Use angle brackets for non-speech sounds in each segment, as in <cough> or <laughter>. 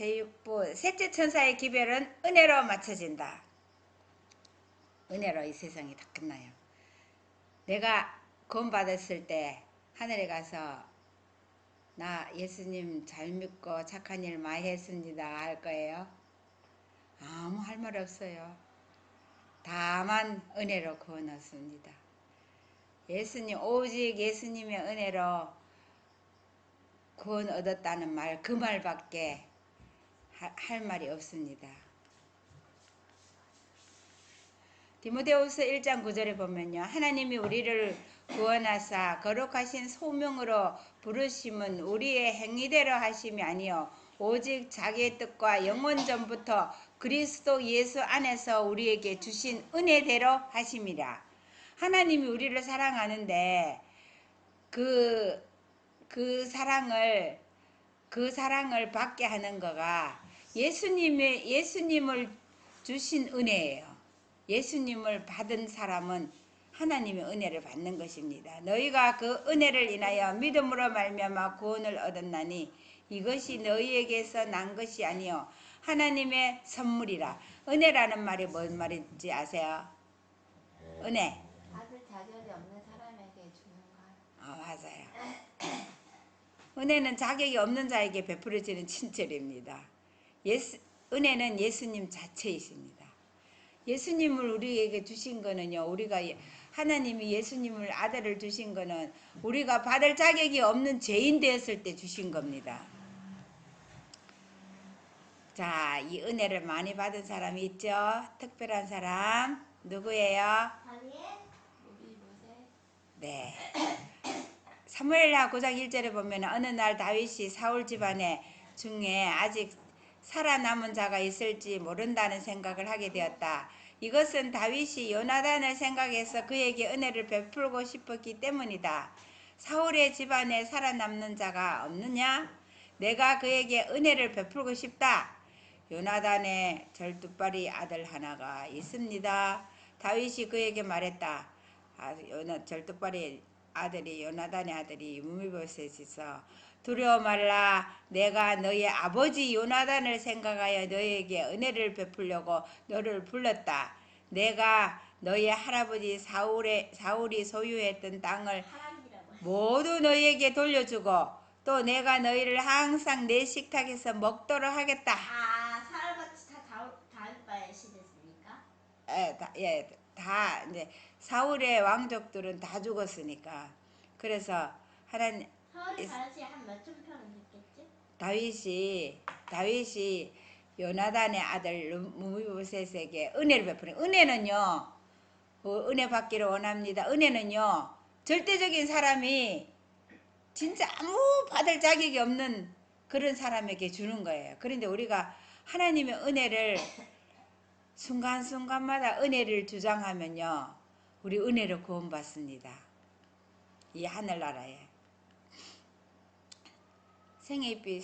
제, 제6부 셋째 천사의 기별은 은혜로 맞춰진다. 은혜로 이 세상이 다 끝나요. 내가 구원 받았을 때 하늘에 가서 나 예수님 잘 믿고 착한 일 많이 했습니다 할 거예요. 아무 할 말 없어요. 다만 은혜로 구원 얻습니다. 예수님 오직 예수님의 은혜로 구원 얻었다는 말 그 말밖에 하- 할 말이 없습니다. 디모데후서 1장 9절에 보면요. 하나님이 우리를 구원하사 거룩하신 소명으로 부르심은 우리의 행위대로 하심이 아니요 오직 자기의 뜻과 영원 전부터 그리스도 예수 안에서 우리에게 주신 은혜대로 하심이라. 하나님이 우리를 사랑하는데 그, 그 사랑을 그 사랑을 받게 하는 거가 예수님의 예수님을 주신 은혜예요. 예수님을 받은 사람은 하나님의 은혜를 받는 것입니다. 너희가 그 은혜를 인하여 믿음으로 말미암아 구원을 얻었나니 이것이 너희에게서 난 것이 아니요 하나님의 선물이라. 은혜라는 말이 뭔 말인지 아세요? 은혜. 받을 자격이 없는 사람에게 주는 것. 아 맞아요. 은혜는 자격이 없는 자에게 베풀어지는 친절입니다. 예수, 은혜는 예수님 자체이십니다. 예수님을 우리에게 주신 거는요, 우리가 예- 하나님이 예수님을 아들을 주신 거는 우리가 받을 자격이 없는 죄인 되었을 때 주신 겁니다. 자, 이 은혜를 많이 받은 사람이 있죠? 특별한 사람 누구예요? 네. 사무엘하 9장 1절에 보면 어느 날 다윗이 사울 집안에 중에 아직 살아남은 자가 있을지 모른다는 생각을 하게 되었다. 이것은 다윗이 요나단을 생각해서 그에게 은혜를 베풀고 싶었기 때문이다. 사울의 집안에 살아남는 자가 없느냐? 내가 그에게 은혜를 베풀고 싶다. 요나단의 절두발이 아들 하나가 있습니다. 다윗이 그에게 말했다. 아, 요나 절뚝발의 아들이 요나단의 아들이 무미보셋에서 두려워 말라. 내가 너의 아버지 요나단을 생각하여 너에게 은혜를 베풀려고 너를 불렀다. 내가 너의 할아버지 사울의 사울이 소유했던 땅을 모두 너희에게 돌려주고 또 내가 너희를 항상 내 식탁에서 먹도록 하겠다. 아 바에 시됐습니까? 예, 다, 예, 다 이제 사울의 왕족들은 다 죽었으니까. 그래서 하나님 서울이 예. 다시 한 몇천 평은 됐겠지? 다윗이 다윗이 요나단의 아들 무미보셋에게 은혜를 베푸는 은혜는요 어, 은혜 받기를 원합니다. 은혜는요 절대적인 사람이 진짜 아무 받을 자격이 없는 그런 사람에게 주는 거예요. 그런데 우리가 하나님의 은혜를 순간순간마다 은혜를 주장하면요 우리 은혜를 구원받습니다. 이 하늘나라에 생애비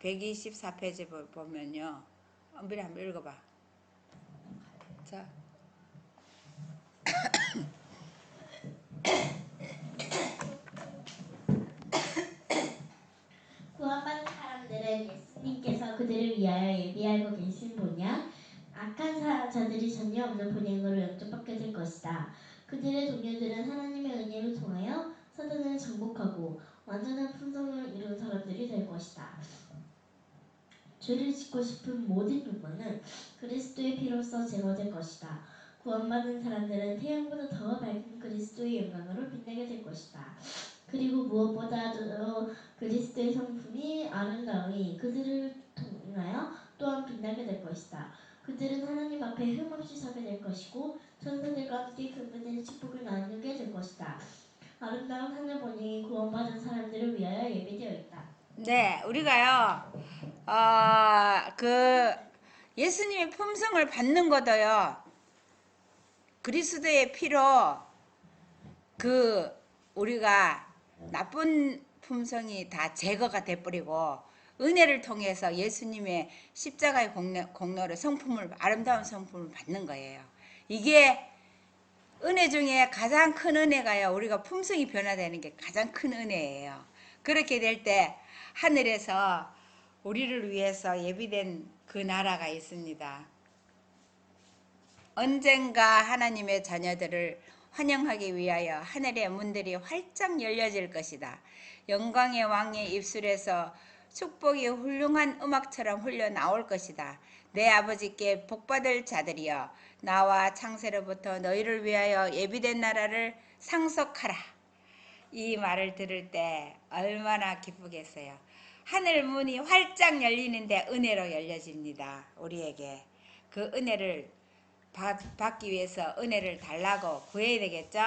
124페이지 보면요. 엄빈이 한번 읽어봐. 자. <coughs> 구원받은 사람들은 예수님께서 그들을 위하여 예비하고 계신 분야 악한 사자들이 전혀 없는 본향으로 영접받게 될 것이다. 그들의 동료들은 하나님의 은혜를 통하여 사단을 정복하고 완전한 품성을 이룬 사람들이 될 것이다. 죄를 짓고 싶은 모든 욕망은 그리스도의 피로써 제거될 것이다. 구원받은 사람들은 태양보다 더 밝은 그리스도의 영광으로 빛나게 될 것이다. 그리고 무엇보다도 그리스도의 성품이 아름다움이 그들을 통하여 또한 빛나게 될 것이다. 그들은 하나님 앞에 흠없이 서게 될 것이고 천사들과 함께 그분의 축복을 나누게 될 것이다. 아름다운 하늘 본능이 구원받은 사람들을 위하여 예비되어 있다. 네, 우리가요, 어, 그 예수님의 품성을 받는 것도요, 그리스도의 피로 그 우리가 나쁜 품성이 다 제거가 돼버리고 은혜를 통해서 예수님의 십자가의 공로, 공로를 성품을 아름다운 성품을 받는 거예요. 이게 은혜 중에 가장 큰 은혜가요. 우리가 품성이 변화되는 게 가장 큰 은혜예요. 그렇게 될 때 하늘에서 우리를 위해서 예비된 그 나라가 있습니다. 언젠가 하나님의 자녀들을 환영하기 위하여 하늘의 문들이 활짝 열려질 것이다. 영광의 왕의 입술에서 축복이 훌륭한 음악처럼 흘러 나올 것이다. 내 아버지께 복받을 자들이여 나와 창세로부터 너희를 위하여 예비된 나라를 상속하라. 이 말을 들을 때 얼마나 기쁘겠어요. 하늘 문이 활짝 열리는데 은혜로 열려집니다. 우리에게 그 은혜를 받, 받기 위해서 은혜를 달라고 구해야 되겠죠?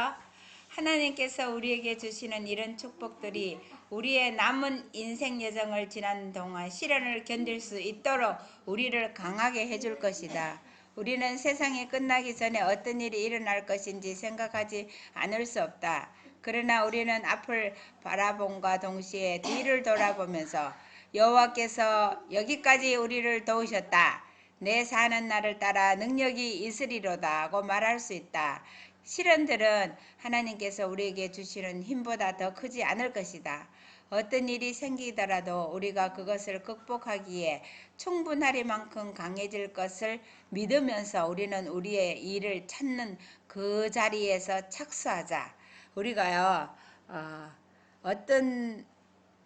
하나님께서 우리에게 주시는 이런 축복들이 우리의 남은 인생 여정을 지난 동안 시련을 견딜 수 있도록 우리를 강하게 해줄 것이다. 우리는 세상이 끝나기 전에 어떤 일이 일어날 것인지 생각하지 않을 수 없다. 그러나 우리는 앞을 바라본과 동시에 뒤를 돌아보면서 여호와께서 여기까지 우리를 도우셨다. 내 사는 날을 따라 능력이 있으리로다 하고 말할 수 있다. 시련들은 하나님께서 우리에게 주시는 힘보다 더 크지 않을 것이다. 어떤 일이 생기더라도 우리가 그것을 극복하기에 충분하리만큼 강해질 것을 믿으면서 우리는 우리의 일을 찾는 그 자리에서 착수하자. 우리가요, 어, 어떤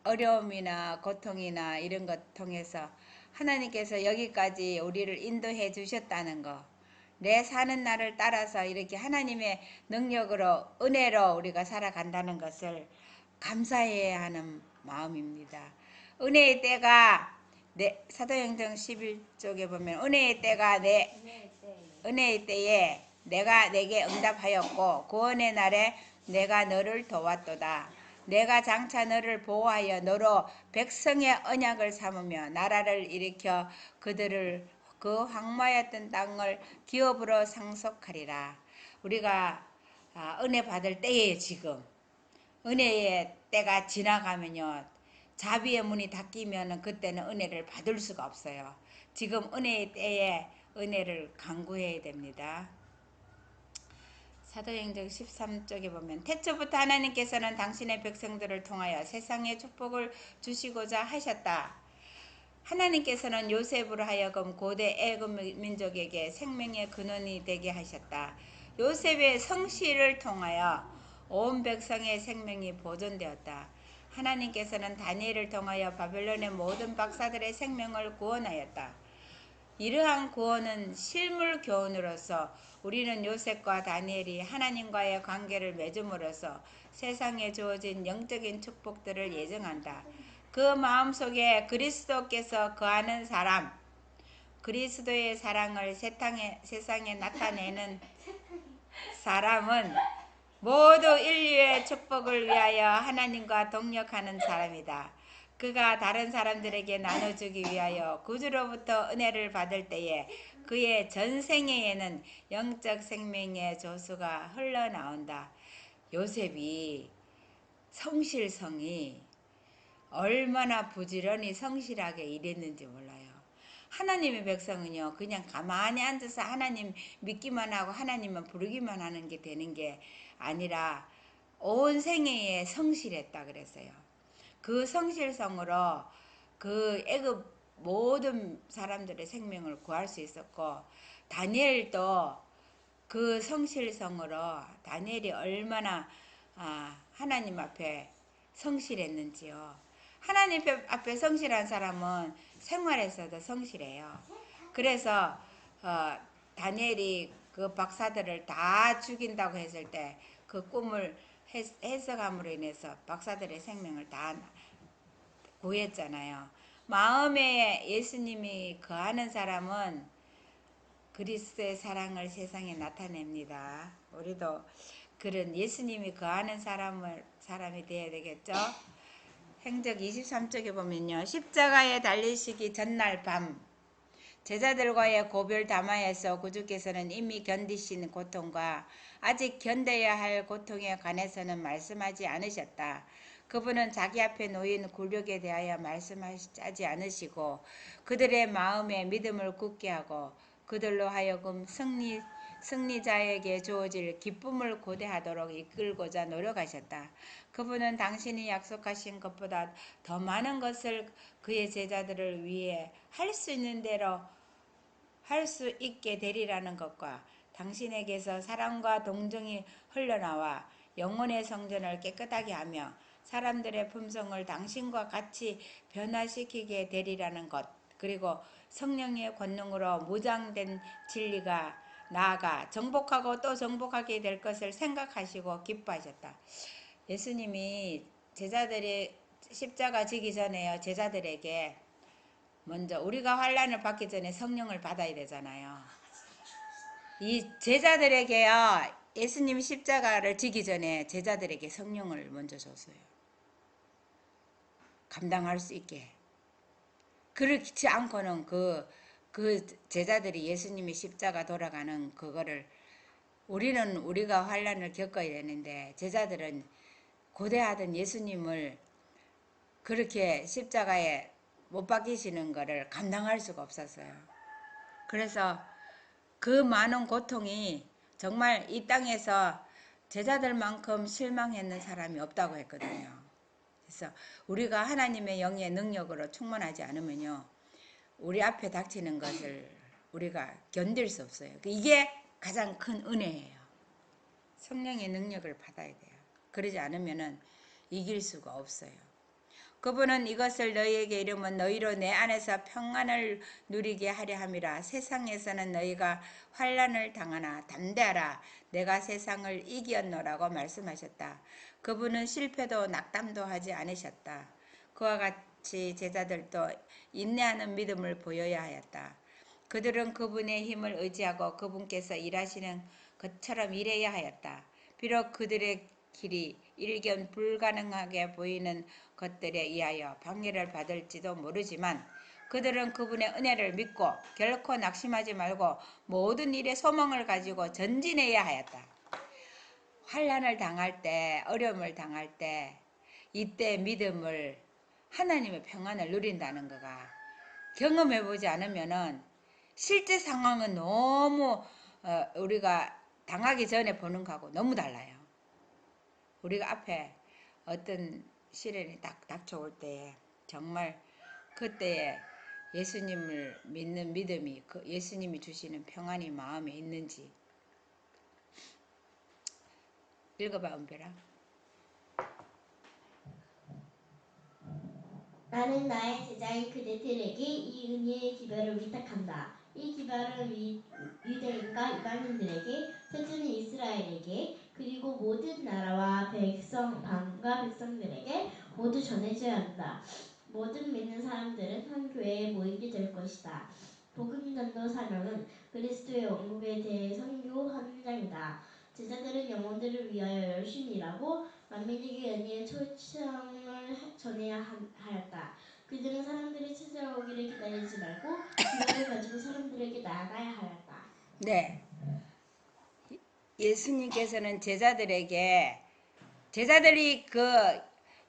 어려움이나 고통이나 이런 것 통해서 하나님께서 여기까지 우리를 인도해 주셨다는 거. 내 사는 날을 따라서 이렇게 하나님의 능력으로 은혜로 우리가 살아간다는 것을 감사해야 하는 마음입니다. 은혜의 때가 내 사도행전 11쪽에 보면 은혜의 때가 내 은혜의 때에 내가 내게 응답하였고 구원의 날에 내가 너를 도왔도다. 내가 장차 너를 보호하여 너로 백성의 언약을 삼으며 나라를 일으켜 그들을 그 황마였던 땅을 기업으로 상속하리라. 우리가 아, 은혜 받을 때에 지금 은혜의 때가 지나가면요 자비의 문이 닫히면은 그때는 은혜를 받을 수가 없어요. 지금 은혜의 때에 은혜를 강구해야 됩니다. 사도행전 13쪽에 보면 태초부터 하나님께서는 당신의 백성들을 통하여 세상에 축복을 주시고자 하셨다. 하나님께서는 요셉으로 하여금 고대 애굽 민족에게 생명의 근원이 되게 하셨다. 요셉의 성실을 통하여 온 백성의 생명이 보존되었다. 하나님께서는 다니엘을 통하여 바벨론의 모든 박사들의 생명을 구원하였다. 이러한 구원은 실물 교훈으로서 우리는 요셉과 다니엘이 하나님과의 관계를 맺음으로써 세상에 주어진 영적인 축복들을 예정한다. 그 마음속에 그리스도께서 거하는 사람, 그리스도의 사랑을 세상에, 세상에 나타내는 사람은 모두 인류의 축복을 위하여 하나님과 동력하는 사람이다. 그가 다른 사람들에게 나눠주기 위하여 구주로부터 은혜를 받을 때에 그의 전생애에는 영적 생명의 조수가 흘러나온다. 요셉이 성실성이 얼마나 부지런히 성실하게 일했는지 몰라요. 하나님의 백성은요, 그냥 가만히 앉아서 하나님 믿기만 하고 하나님만 부르기만 하는 게 되는 게 아니라 온 생애에 성실했다 그랬어요. 그 성실성으로 그 애굽 모든 사람들의 생명을 구할 수 있었고 다니엘도 그 성실성으로 다니엘이 얼마나 아, 하나님 앞에 성실했는지요. 하나님 앞에 성실한 사람은 생활에서도 성실해요. 그래서 어, 다니엘이 그 박사들을 다 죽인다고 했을 때 그 꿈을 해- 해석함으로 인해서 박사들의 생명을 다 구했잖아요. 마음에 예수님이 거하는 사람은 그리스도의 사랑을 세상에 나타냅니다. 우리도 그런 예수님이 거하는 사람을 사람이 되어야 되겠죠. 행적 23쪽에 보면요. 십자가에 달리시기 전날 밤 제자들과의 고별 담화에서 구주께서는 이미 견디신 고통과 아직 견뎌야 할 고통에 관해서는 말씀하지 않으셨다. 그분은 자기 앞에 놓인 굴욕에 대하여 말씀하지 않으시고 그들의 마음에 믿음을 굳게 하고 그들로 하여금 승리 승리자에게 주어질 기쁨을 고대하도록 이끌고자 노력하셨다. 그분은 당신이 약속하신 것보다 더 많은 것을 그의 제자들을 위해 할 수 있는 대로 할 수 있게 되리라는 것과 당신에게서 사랑과 동정이 흘러나와 영혼의 성전을 깨끗하게 하며 사람들의 품성을 당신과 같이 변화시키게 되리라는 것 그리고 성령의 권능으로 무장된 진리가 나아가 정복하고 또 정복하게 될 것을 생각하시고 기뻐하셨다. 예수님이 제자들이 십자가 지기 전에요. 제자들에게 먼저 우리가 환란을 받기 전에 성령을 받아야 되잖아요. 이 제자들에게요. 예수님 십자가를 지기 전에 제자들에게 성령을 먼저 줬어요. 감당할 수 있게. 그렇지 않고는 그, 그 제자들이 예수님이 십자가 돌아가는 그거를 우리는 우리가 환란을 겪어야 되는데 제자들은 고대하던 예수님을 그렇게 십자가에 못 박히시는 거를 감당할 수가 없었어요. 그래서 그 많은 고통이 정말 이 땅에서 제자들만큼 실망했는 사람이 없다고 했거든요. 그래서 우리가 하나님의 영의 능력으로 충만하지 않으면요. 우리 앞에 닥치는 것을 우리가 견딜 수 없어요. 이게 가장 큰 은혜예요. 성령의 능력을 받아야 돼요. 그러지 않으면은 이길 수가 없어요. 그분은 이것을 너희에게 이르면 너희로 내 안에서 평안을 누리게 하려 함이라 세상에서는 너희가 환란을 당하나 담대하라 내가 세상을 이기었노라고 말씀하셨다. 그분은 실패도 낙담도 하지 않으셨다. 그와 같이 제자들도 인내하는 믿음을 보여야 하였다. 그들은 그분의 힘을 의지하고 그분께서 일하시는 것처럼 일해야 하였다. 비록 그들의 길이 일견 불가능하게 보이는 것들에 의하여 방해를 받을지도 모르지만 그들은 그분의 은혜를 믿고 결코 낙심하지 말고 모든 일에 소망을 가지고 전진해야 하였다. 환란을 당할 때, 어려움을 당할 때 이때 믿음을 하나님의 평안을 누린다는 거가 경험해 보지 않으면은 실제 상황은 너무 어, 우리가 당하기 전에 보는 거하고 너무 달라요. 우리가 앞에 어떤 시련이 딱 닥쳐올 때에 정말 그때에 예수님을 믿는 믿음이 그 예수님이 주시는 평안이 마음에 있는지 읽어봐 은별아. 나는 나의 제자인 그대들에게 이 은혜의 기별을 위탁한다. 이 기별은 위- 유대인과 이방인들에게, 첫째는 이스라엘에게, 그리고 모든 나라와 백성, 방과 백성들에게 모두 전해져야 한다. 모든 믿는 사람들은 한 교회에 모이게 될 것이다. 복음 전도 사명은 그리스도의 왕국에 대해 선교하는 장이다. 제자들은 영혼들을 위하여 열심히 일하고 만민에게 은혜의 초청을 전해야 하- 하였다. 그들은 사람들이 찾아오기를 기다리지 말고 기회를 가지고 사람들에게 나아가야 하였다. 네. 예수님께서는 제자들에게 제자들이 그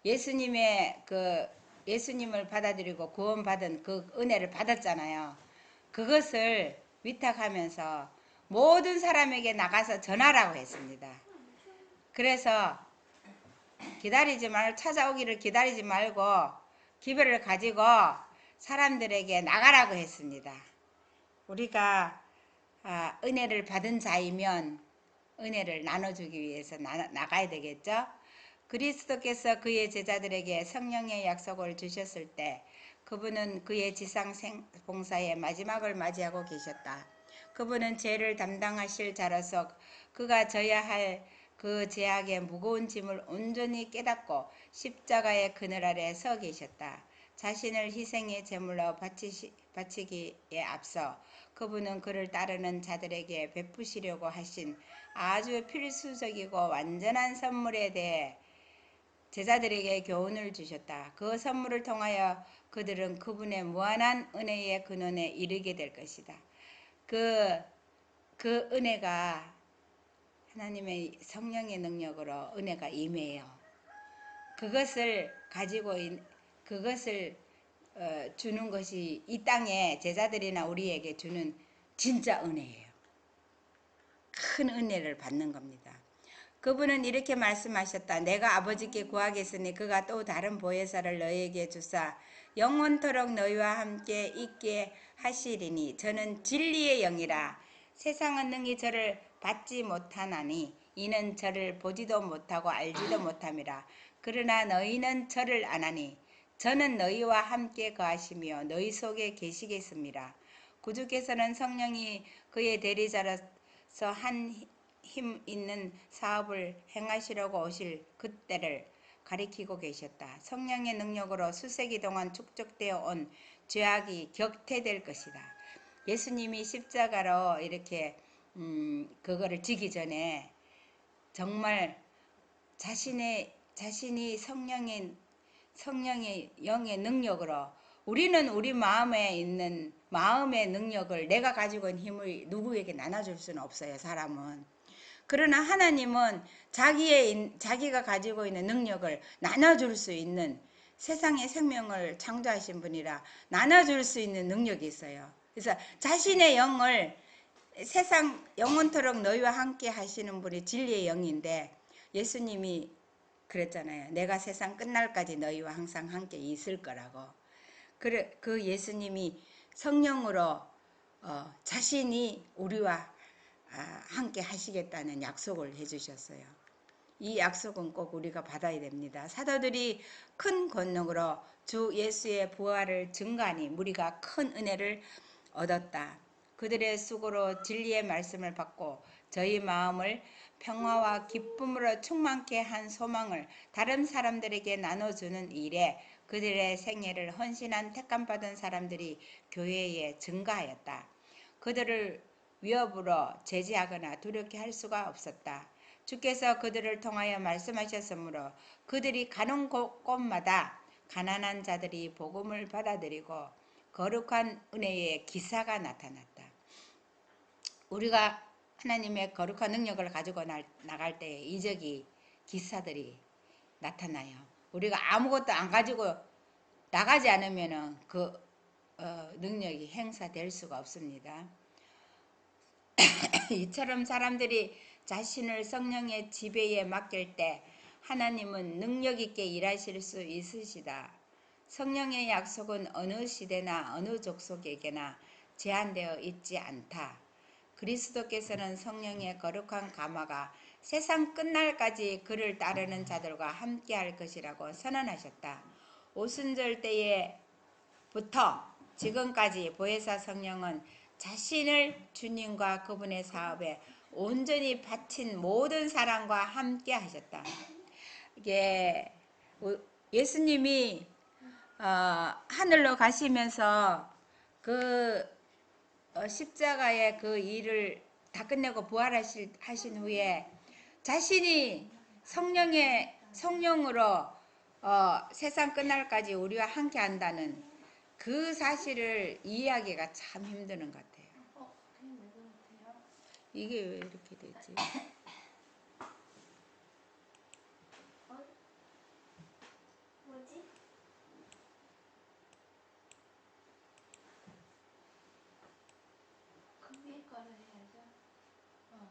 예수님의 그 예수님을 받아들이고 구원받은 그 은혜를 받았잖아요. 그것을 위탁하면서 모든 사람에게 나가서 전하라고 했습니다. 그래서 기다리지 말 찾아오기를 기다리지 말고 기별을 가지고 사람들에게 나가라고 했습니다. 우리가 아, 은혜를 받은 자이면 은혜를 나눠주기 위해서 나, 나가야 되겠죠? 그리스도께서 그의 제자들에게 성령의 약속을 주셨을 때 그분은 그의 지상 생- 봉사의 마지막을 맞이하고 계셨다. 그분은 죄를 담당하실 자로서 그가 져야 할그 제약의 무거운 짐을 온전히 깨닫고 십자가의 그늘 아래 서 계셨다. 자신을 희생의 제물로 바치시, 바치기에 앞서 그분은 그를 따르는 자들에게 베푸시려고 하신 아주 필수적이고 완전한 선물에 대해 제자들에게 교훈을 주셨다. 그 선물을 통하여 그들은 그분의 무한한 은혜의 근원에 이르게 될 것이다. 그, 그 은혜가 하나님의 성령의 능력으로 은혜가 임해요. 그것을 가지고 있, 그것을 어, 주는 것이 이 땅에 제자들이나 우리에게 주는 진짜 은혜예요. 큰 은혜를 받는 겁니다. 그분은 이렇게 말씀하셨다. 내가 아버지께 구하겠으니 그가 또 다른 보혜사를 너희에게 주사 영원토록 너희와 함께 있게 하시리니 저는 진리의 영이라 세상은 능히 저를 받지 못하나니 이는 저를 보지도 못하고 알지도 못함이라 그러나 너희는 저를 아나니 저는 너희와 함께 거하시며 너희 속에 계시겠습니다. 구주께서는 성령이 그의 대리자로서 한 힘 있는 사업을 행하시려고 오실 그때를 가리키고 계셨다. 성령의 능력으로 수세기 동안 축적되어 온 죄악이 격퇴될 것이다. 예수님이 십자가로 이렇게 음, 그거를 지기 전에 정말 자신의 자신이 성령의 성령의 영의 능력으로 우리는 우리 마음에 있는 마음의 능력을 내가 가지고 있는 힘을 누구에게 나눠줄 수는 없어요 사람은 그러나 하나님은 자기의 인- 자기가 가지고 있는 능력을 나눠줄 수 있는 세상의 생명을 창조하신 분이라 나눠줄 수 있는 능력이 있어요. 그래서 자신의 영을 세상 영원토록 너희와 함께 하시는 분이 진리의 영인데 예수님이 그랬잖아요. 내가 세상 끝날까지 너희와 항상 함께 있을 거라고. 그래 그 예수님이 성령으로 어, 자신이 우리와 아, 함께 하시겠다는 약속을 해주셨어요. 이 약속은 꼭 우리가 받아야 됩니다. 사도들이 큰 권능으로 주 예수의 부활을 증거하니 우리가 큰 은혜를 얻었다. 그들의 수고로 진리의 말씀을 받고 저희 마음을 평화와 기쁨으로 충만케 한 소망을 다른 사람들에게 나눠주는 일에 그들의 생애를 헌신한 택감받은 사람들이 교회에 증가하였다. 그들을 위협으로 제지하거나 두렵게 할 수가 없었다. 주께서 그들을 통하여 말씀하셨으므로 그들이 가는 곳- 곳마다 가난한 자들이 복음을 받아들이고 거룩한 은혜의 기사가 나타났다. 우리가 하나님의 거룩한 능력을 가지고 나, 나갈 때 이적이 기사들이 나타나요. 우리가 아무것도 안 가지고 나가지 않으면은 그 어, 능력이 행사될 수가 없습니다. <coughs> 이처럼 사람들이 자신을 성령의 지배에 맡길 때 하나님은 능력 있게 일하실 수 있으시다. 성령의 약속은 어느 시대나 어느 족속에게나 제한되어 있지 않다. 그리스도께서는 성령의 거룩한 가마가 세상 끝날까지 그를 따르는 자들과 함께할 것이라고 선언하셨다. 오순절 때에부터 지금까지 보혜사 성령은 자신을 주님과 그분의 사업에 온전히 바친 모든 사람과 함께 하셨다. 이게 예수님이 어, 하늘로 가시면서 그 어, 십자가의 그 일을 다 끝내고 부활하신 하신 후에 자신이 성령의 성령으로 어, 세상 끝날까지 우리와 함께 한다는 그 사실을 이해하기가 참 힘드는 것 같아요. 어? 이게 왜 이렇게 되지? 그 위에 거를 해야죠. 어.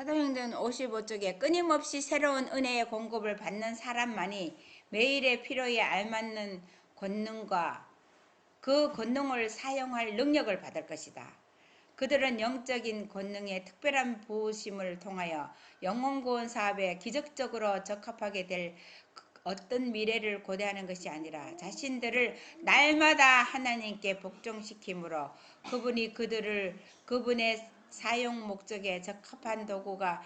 사도행전 55쪽에 끊임없이 새로운 은혜의 공급을 받는 사람만이 매일의 필요에 알맞는 권능과 그 권능을 사용할 능력을 받을 것이다. 그들은 영적인 권능의 특별한 부으심을 통하여 영혼구원 사업에 기적적으로 적합하게 될 어떤 미래를 고대하는 것이 아니라 자신들을 날마다 하나님께 복종시킴으로 그분이 그들을 그분의 사용 목적에 적합한 도구가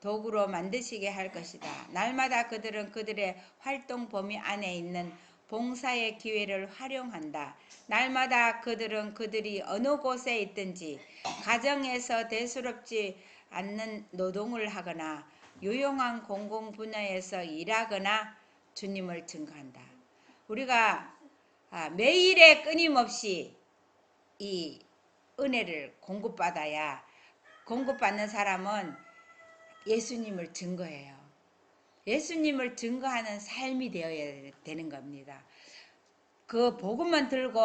도구로 만드시게 할 것이다. 날마다 그들은 그들의 활동 범위 안에 있는 봉사의 기회를 활용한다. 날마다 그들은 그들이 어느 곳에 있든지 가정에서 대수롭지 않는 노동을 하거나 유용한 공공 분야에서 일하거나 주님을 증거한다. 우리가 아, 매일에 끊임없이 이 은혜를 공급받아야 공급받는 사람은 예수님을 증거해요. 예수님을 증거하는 삶이 되어야 되는 겁니다. 그 복음만 들고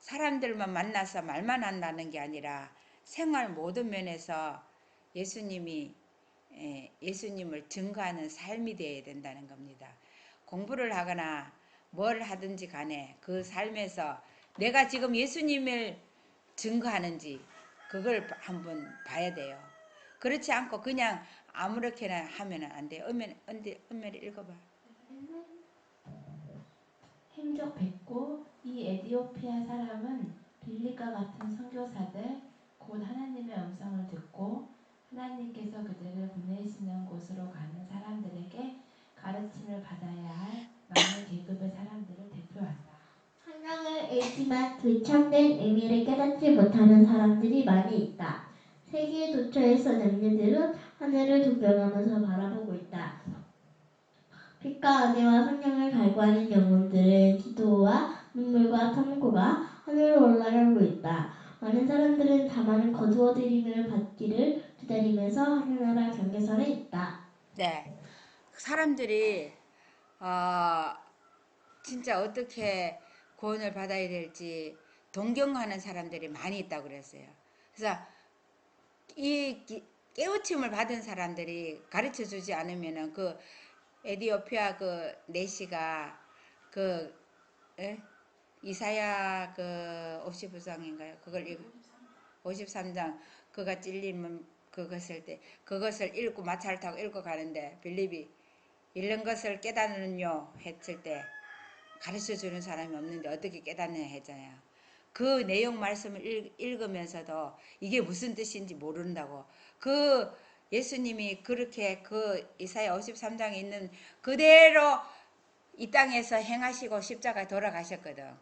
사람들만 만나서 말만 한다는 게 아니라 생활 모든 면에서 예수님이 예, 예수님을 증거하는 삶이 되어야 된다는 겁니다. 공부를 하거나 뭘 하든지 간에 그 삶에서 내가 지금 예수님을 증거하는지 그걸 한번 봐야 돼요. 그렇지 않고 그냥 아무렇게나 하면 안 돼요. 은면 은디 은면이 읽어봐. 행적 109. 이 에디오피아 사람은 빌리과 같은 선교사들 곧 하나님의 음성을 듣고 하나님께서 그들을 보내시는 곳으로 가는 사람들에게 가르침을 받아야 할 많은 계급의 대표한다. 성경을 읽지만 그 참된 의미를 깨닫지 못하는 사람들이 많이 있다. 세계의 도처에 선 영녀들은 하늘을 동경하면서 바라보고 있다. 빛과 은혜와 성령을 갈구하는 영혼들의 기도와 눈물과 탐구가 하늘로 올라가고 있다. 많은 사람들은 다만 거두어들임을 받기를 기다리면서 하늘나라 경계선에 있다. 네. 사람들이 어, 진짜 어떻게 구원을 받아야 될지 동경하는 사람들이 많이 있다고 그랬어요. 그래서 이 기- 깨우침을 받은 사람들이 가르쳐 주지 않으면은 그 에디오피아 그 내시가 그 에? 이사야 그 59장인가요? 그걸 읽 53장 그가 찔리면 그것을 때 그것을 읽고 마차를 타고 읽고 가는데 빌립이 읽는 것을 깨닫는요 했을 때 가르쳐 주는 사람이 없는데 어떻게 깨닫느냐 했잖아요. 그 내용 말씀을 읽, 읽으면서도 이게 무슨 뜻인지 모른다고. 그 예수님이 그렇게 그 이사야 53장에 있는 그대로 이 땅에서 행하시고 십자가 돌아가셨거든.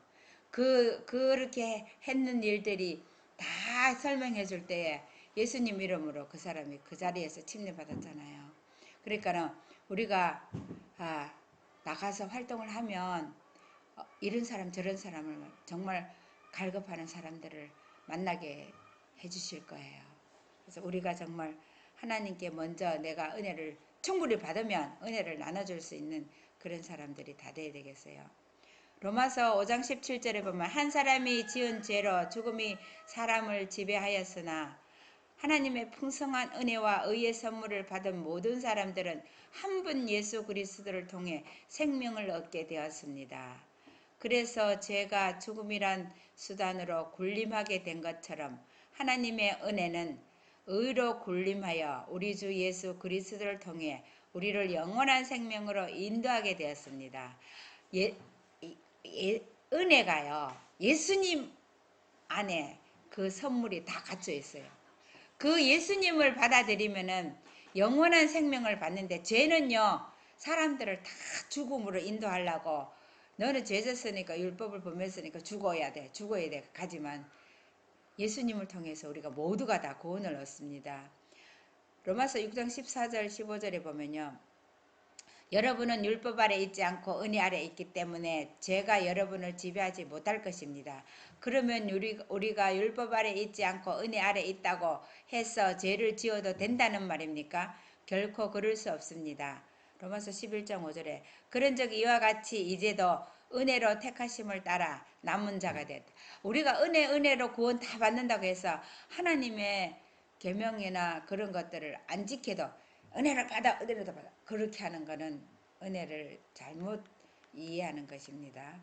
그 그렇게 했는 일들이 다 설명해 줄 때에 예수님 이름으로 그 사람이 그 자리에서 침례받았잖아요. 그러니까는 우리가 아, 나가서 활동을 하면 어, 이런 사람 저런 사람을 정말 갈급하는 사람들을 만나게 해주실 거예요. 그래서 우리가 정말 하나님께 먼저 내가 은혜를 충분히 받으면 은혜를 나눠줄 수 있는 그런 사람들이 다 돼야 되겠어요. 로마서 5장 17절에 보면 한 사람이 지은 죄로 죽음이 사람을 지배하였으나 하나님의 풍성한 은혜와 의의 선물을 받은 모든 사람들은 한 분 예수 그리스도를 통해 생명을 얻게 되었습니다. 그래서 죄가 죽음이란 수단으로 군림하게 된 것처럼 하나님의 은혜는 의로 군림하여 우리 주 예수 그리스도를 통해 우리를 영원한 생명으로 인도하게 되었습니다. 예, 예, 은혜가요 예수님 안에 그 선물이 다 갇혀 있어요. 그 예수님을 받아들이면은 영원한 생명을 받는데 죄는요 사람들을 다 죽음으로 인도하려고 너는 죄 졌으니까 율법을 범했으니까 죽어야 돼 죽어야 돼 가지만 예수님을 통해서 우리가 모두가 다 구원을 얻습니다. 로마서 6장 14절 15절에 보면요. 여러분은 율법 아래 있지 않고 은혜 아래 있기 때문에 죄가 여러분을 지배하지 못할 것입니다. 그러면 우리, 우리가 율법 아래 있지 않고 은혜 아래 있다고 해서 죄를 지어도 된다는 말입니까? 결코 그럴 수 없습니다. 로마서 11장 5절에 그런 적 이와 같이 이제도 은혜로 택하심을 따라 남은 자가 됐다. 우리가 은혜 은혜로 구원 다 받는다고 해서 하나님의 계명이나 그런 것들을 안 지켜도 은혜를 받아 은혜를 받아 그렇게 하는 거는 은혜를 잘못 이해하는 것입니다.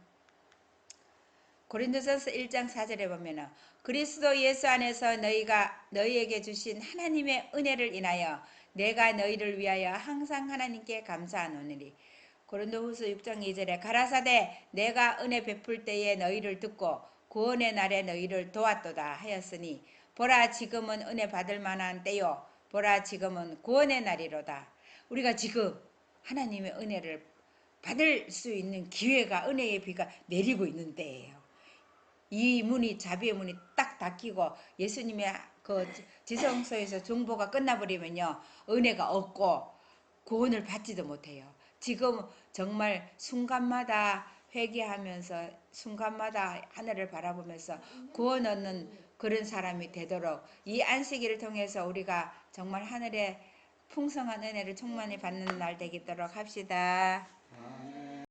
고린도전서 1장 4절에 보면은 그리스도 예수 안에서 너희가 너희에게 주신 하나님의 은혜를 인하여 내가 너희를 위하여 항상 하나님께 감사하노니. 고린도후서 6장 2절에 가라사대 내가 은혜 베풀 때에 너희를 듣고 구원의 날에 너희를 도왔도다 하였으니 보라 지금은 은혜 받을 만한 때요. 보라 지금은 구원의 날이로다. 우리가 지금 하나님의 은혜를 받을 수 있는 기회가 은혜의 비가 내리고 있는 때예요. 이 문이 자비의 문이 딱 닫히고 예수님의 그 지성소에서 중보가 끝나버리면요 은혜가 없고 구원을 받지도 못해요. 지금 정말 순간마다 회개하면서 순간마다 하늘을 바라보면서 구원 얻는 그런 사람이 되도록 이 안식일을 통해서 우리가 정말 하늘의 풍성한 은혜를 충만히 받는 날 되겠도록 합시다.